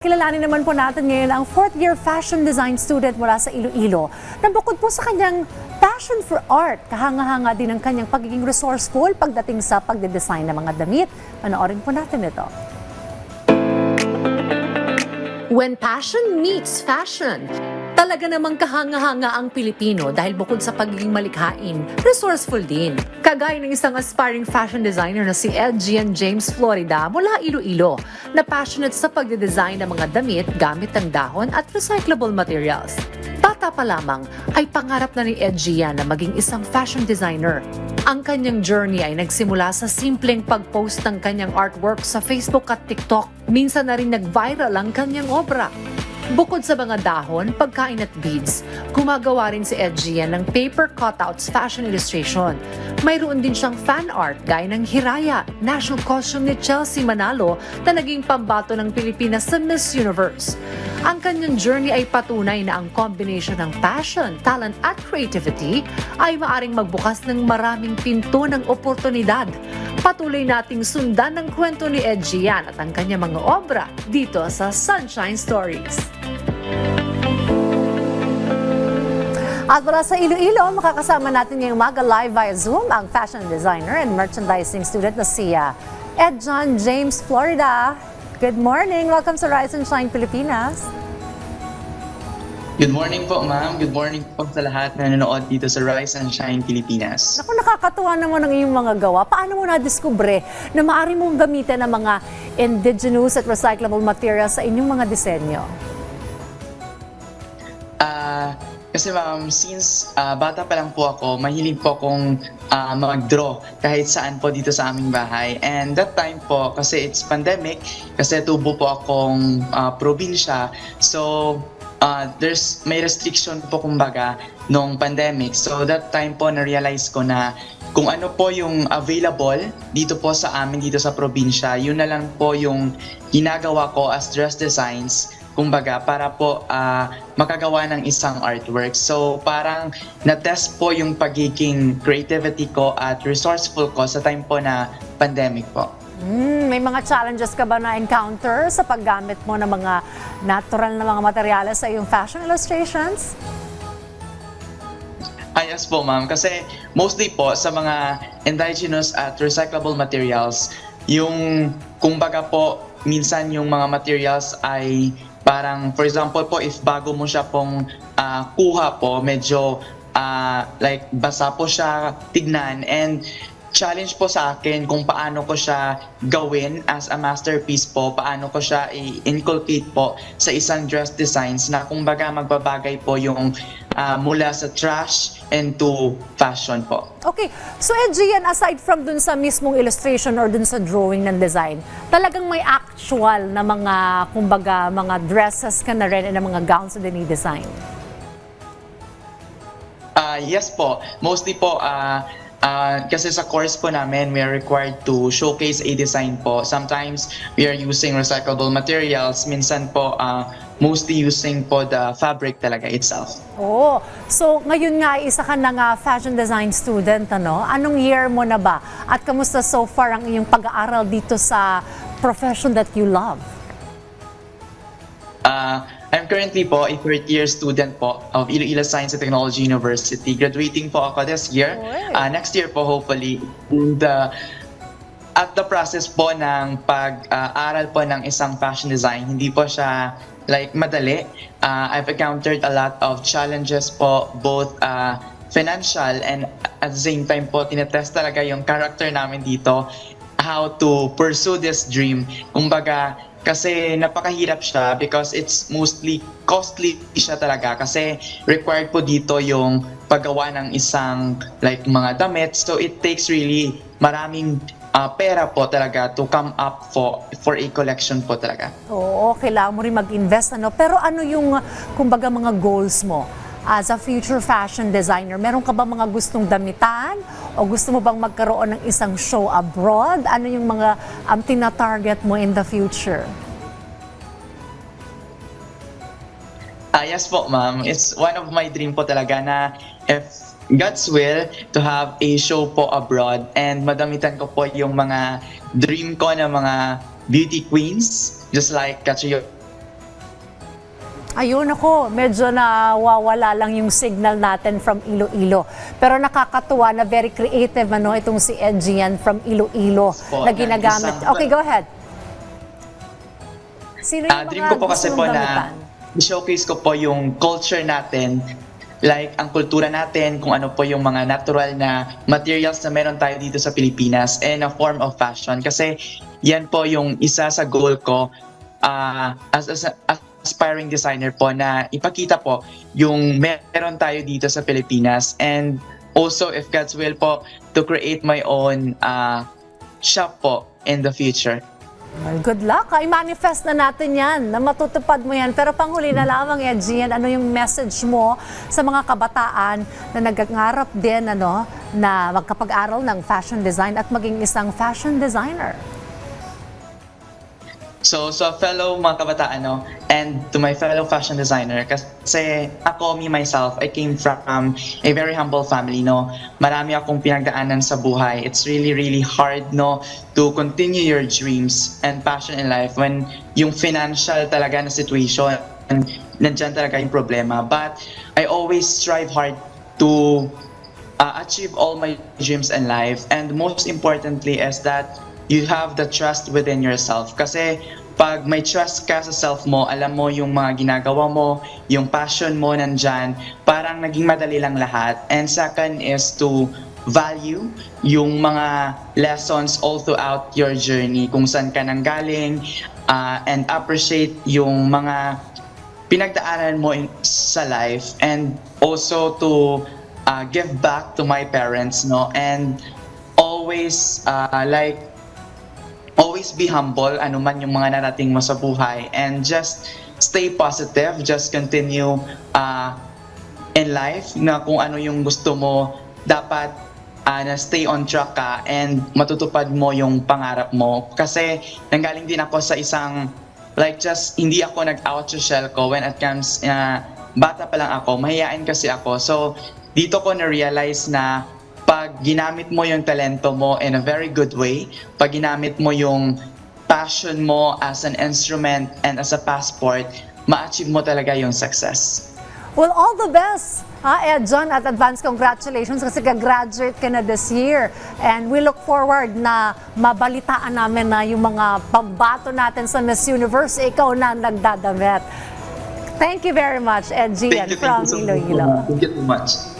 Kilalanin naman po natin ngayon ang fourth year fashion design student mula sa Iloilo na bukod po sa kanyang passion for art, kahanga-hanga din ang kanyang pagiging resourceful pagdating sa pagde-design ng mga damit. Panoorin po natin ito. When passion meets fashion, talaga namang kahanga-hanga ang Pilipino dahil bukod sa pagiging malikhain, resourceful din. Kagaya ng isang aspiring fashion designer na si Edgian James Florida mula Iloilo na passionate sa pagde-design ng mga damit gamit ang dahon at recyclable materials. Bata pa lamang ay pangarap na ni Edgian na maging isang fashion designer. Ang kanyang journey ay nagsimula sa simpleng pag-post ng kanyang artwork sa Facebook at TikTok. Minsan na rin nag-viral ang kanyang obra. Bukod sa mga dahon, pagkain at beads, gumagawa rin si Edgian ng paper cutouts fashion illustration. Mayroon din siyang fan art gaya ng Hiraya, national costume ni Chelsea Manalo na naging pambato ng Pilipinas sa Miss Universe. Ang kanyang journey ay patunay na ang combination ng passion, talent at creativity ay maaring magbukas ng maraming pinto ng oportunidad. Patuloy nating sundan ang kwento ni Edgian at ang kanyang mga obra dito sa Sunshine Stories. At mula sa Iloilo, makakasama natin ngayong umaga live via Zoom ang fashion designer and merchandising student na si uh, Ed John James Florida. Good morning! Welcome sa Rise and Shine Pilipinas. Good morning po, ma'am. Good morning po sa lahat na nanonood dito sa Rise and Shine Pilipinas. Naku, nakakatuwa naman ang iyong mga gawa. Paano mo na-discover na maaari mong gamitin ang mga indigenous at recyclable materials sa inyong mga disenyo? Kasi ma'am, since ah, bata pa lang po ako, mahilig po akong ah, mag-draw kahit saan po dito sa aming bahay. And that time po, kasi it's pandemic, kasi tubo po akong ah, probinsya. So, ah, there's may restriction po kumbaga nung pandemic. So that time po na-realize ko na kung ano po yung available dito po sa amin dito sa probinsya, yun na lang po yung ginagawa ko as dress designs kumbaga para po ah, makagawa ng isang artwork. So parang na-test po yung pagiging creativity ko at resourceful ko sa time po na pandemic po. Hmm, may mga challenges ka ba na encounter sa paggamit mo ng mga natural na mga materyales sa iyong fashion illustrations? Ah, yes po ma'am. Kasi mostly po sa mga indigenous at recyclable materials, yung kumbaga po minsan yung mga materials ay parang for example po if bago mo siya pong ah, kuha po medyo ah, like basa po siya tignan and challenge po sa akin kung paano ko siya gawin as a masterpiece po, paano ko siya i-inculcate po sa isang dress designs na kumbaga magbabagay po yung ah, mula sa trash and to fashion po. Okay, so Edgian, aside from dun sa mismong illustration or dun sa drawing ng design, talagang may actual na mga, kumbaga, mga dresses ka na rin and mga gowns na dinidesign. Ah, yes po. Mostly po, ah, ah, kasi sa course po namin, we are required to showcase a design po. Sometimes, we are using recyclable materials. Minsan po, ah, mostly using po the fabric talaga itself. Oo. So, ngayon nga, isa ka na nga fashion design student, ano? Anong year mo na ba? At kamusta so far ang iyong pag-aaral dito sa profession that you love? Uh, currently po a third year student po of Iloilo Science and Technology University. Graduating po ako this year. Uh, next year po hopefully. The at the process po ng pag-aral po ng isang fashion design, hindi po siya like madali. Uh, I've encountered a lot of challenges po, both uh, financial and at the same time po, tinetest talaga yung character namin dito how to pursue this dream. Kumbaga, kasi napakahirap siya because it's mostly costly siya talaga kasi required po dito yung paggawa ng isang like mga damit so it takes really maraming ah, pera po talaga to come up for for a collection po talaga. Oo, kailangan mo rin mag-invest. Ano? Pero ano yung, uh, kumbaga, mga goals mo as a future fashion designer? Meron ka ba mga gustong damitan? O gusto mo bang magkaroon ng isang show abroad? Ano yung mga um, tina-target mo in the future? Ah, yes po, ma'am. It's one of my dream po talaga na if God's will to have a show po abroad and madamitan ko po yung mga dream ko na mga beauty queens just like Katsuyo Ayun ako, medyo nawawala lang yung signal natin from Iloilo. Pero nakakatuwa na very creative ano itong si Ed Gian from Iloilo Po, na ginagamit. Okay, go ahead. Sino yung Ah, dream ko po kasi po na showcase ko po yung culture natin like ang kultura natin, kung ano po yung mga natural na materials na meron tayo dito sa Pilipinas and a form of fashion. Kasi yan po yung isa sa goal ko ah, as, as a aspiring designer po na ipakita po yung meron tayo dito sa Pilipinas and also if God's will po to create my own ah, shop po in the future. Well, good luck. Ay, manifest na natin yan, na matutupad mo yan. Pero panghuli na lamang, Ed Gian, ano yung message mo sa mga kabataan na nagangarap din ano, na magkapag-aral ng fashion design at maging isang fashion designer? So, so fellow mga kabataan, no, and to my fellow fashion designer, kasi ako, me, myself, I came from a very humble family, no. Marami akong pinagdaanan sa buhay. It's really, really hard, no, to continue your dreams and passion in life when yung financial talaga na situation, nandyan talaga yung problema. But I always strive hard to uh, achieve all my dreams in life. And most importantly is that you have the trust within yourself. Kasi pag may trust ka sa self mo, alam mo yung mga ginagawa mo, yung passion mo nandyan, parang naging madali lang lahat. And second is to value yung mga lessons all throughout your journey, kung saan ka nanggaling, uh, and appreciate yung mga pinagdaanan mo in, sa life and also to uh, give back to my parents no and always uh, like always be humble ano man yung mga narating mo sa buhay and just stay positive just continue uh, in life na kung ano yung gusto mo dapat uh, na stay on track ka and matutupad mo yung pangarap mo kasi nanggaling din ako sa isang like just hindi ako nag-out sa shell ko when it comes na bata pa lang ako, mahihain kasi ako. So dito ko na-realize na pag ginamit mo yung talento mo in a very good way, pag ginamit mo yung passion mo as an instrument and as a passport, ma-achieve mo talaga yung success. Well, all the best, ha, Ed John, at advance congratulations kasi ka-graduate ka na this year. And we look forward na mabalitaan namin na yung mga pambato natin sa Miss Universe, ikaw na nagdadamit. Thank you very much, Ed Gian from thank you so much. Iloilo. Thank you so much.